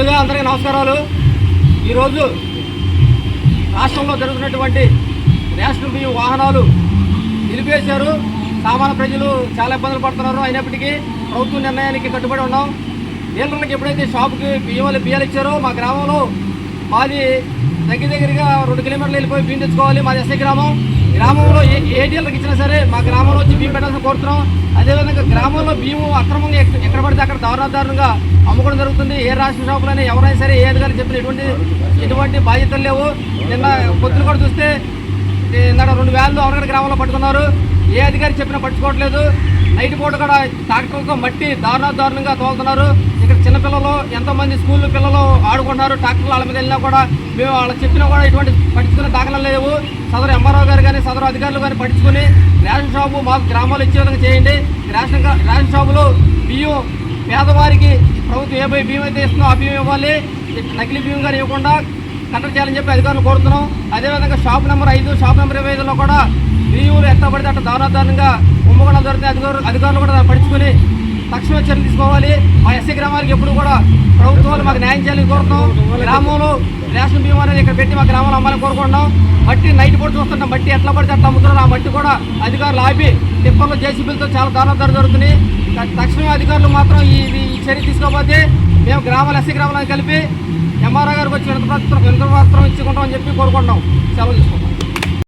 ముందుగా అందరికీ నమస్కారాలు. ఈరోజు రాష్ట్రంలో జరుగుతున్నటువంటి నేషనల్ బియ్యం వాహనాలు నిలిపేశారు సామాన్య ప్రజలు చాలా ఇబ్బందులు పడుతున్నారు. అయినప్పటికీ ప్రభుత్వ నిర్ణయానికి కట్టుబడి ఉన్నాం. డీలర్లకు ఎప్పుడైతే షాపుకి బియ్యం బియ్యాలు ఇచ్చారో మా గ్రామంలో మాది దగ్గర దగ్గరగా రెండు కిలోమీటర్లు వెళ్ళిపోయి బియ్యం తెచ్చుకోవాలి. మాది ఎస్ఐ గ్రామం. గ్రామంలో ఏ ఏ డీలర్కి ఇచ్చినా సరే మా గ్రామంలో వచ్చి బియ్యం పెట్టాల్సిన కోరుతున్నాం. అదేవిధంగా గ్రామంలో బియ్యం అక్రమంగా ఎక్కడ పడితే అక్కడ దారుణాదారుణంగా అమ్ముకోవడం జరుగుతుంది. ఏ రాష్ట్ర షాపులైనా ఎవరైనా సరే ఏ అధికారి చెప్పిన ఎటువంటి ఎటువంటి బాధ్యతలు లేవు. నిన్న పొద్దున కూడా చూస్తే ఇందాక రెండు వేలు అవరగడ గ్రామంలో పట్టుకున్నారు. ఏ అధికారి చెప్పినా పట్టుకోవట్లేదు నైట్ పూట కూడా ట్రాక్టర్లతో మట్టి దారుణ దారుణంగా తోలుతున్నారు. ఇక్కడ చిన్నపిల్లలు ఎంతోమంది స్కూల్ పిల్లలు ఆడుకుంటున్నారు. ట్రాక్టర్లు వాళ్ళ మీద వెళ్ళినా కూడా మేము వాళ్ళకి చెప్పినా కూడా ఇటువంటి పట్టించుకునే దాఖలు లేవు. సదరు ఎంఆర్ఓ గారు కానీ సదరు అధికారులు కానీ పట్టించుకుని రేషన్ షాపు మాకు గ్రామాలు ఇచ్చే విధంగా చేయండి. రేషన్ రేషన్ షాపులో బియ్యం పేదవారికి ప్రభుత్వం ఏ బియ్యం అయితే ఇస్తుందో ఆ బియ్యం ఇవ్వాలి. నకిలీ బియ్యం కానీ ఇవ్వకుండా కట్టడి చేయాలని చెప్పి అధికారులు కోరుతున్నాం. అదేవిధంగా షాప్ నెంబర్ ఐదు షాప్ నెంబర్ ఇరవై ఐదులో కూడా బియ్యం ఎట్లా పడితే అట్లా దారుణాదారుణంగా కుంభకోణం జరిగితే అధికారులు అధికారులు కూడా పడుచుకొని పట్టించుకొని తక్షణ చర్యలు తీసుకోవాలి. మా ఎస్సీ గ్రామానికి ఎప్పుడు కూడా ప్రభుత్వాలు మాకు న్యాయం చేయాలని కోరుతున్నాం. గ్రామంలో రేషన్ బియ్యం అనేది ఇక్కడ పెట్టి మా గ్రామంలో అమ్మాలని కోరుకుంటున్నాం. మట్టి నైట్ పూట చూస్తుంటాం. మట్టి ఎట్లా పడితే అట్లా అమ్ముతున్నారు. ఆ మట్టి కూడా అధికారులు ఆపి టిప్పర్లు జేసీబీలతో చాలా దారుణాదారు జరుగుతున్నాయి. తక్షణమే అధికారులు మాత్రం ఈ చర్య తీసుకోకపోతే మేము గ్రామాలు ఎస్సీ గ్రామాలను కలిపి ఎంఆర్ఓ గారికి వచ్చి వినతి పత్రం వినతి పత్రం ఇచ్చుకుంటామని చెప్పి కోరుకుంటున్నాం. సెలవు తీసుకుంటాం.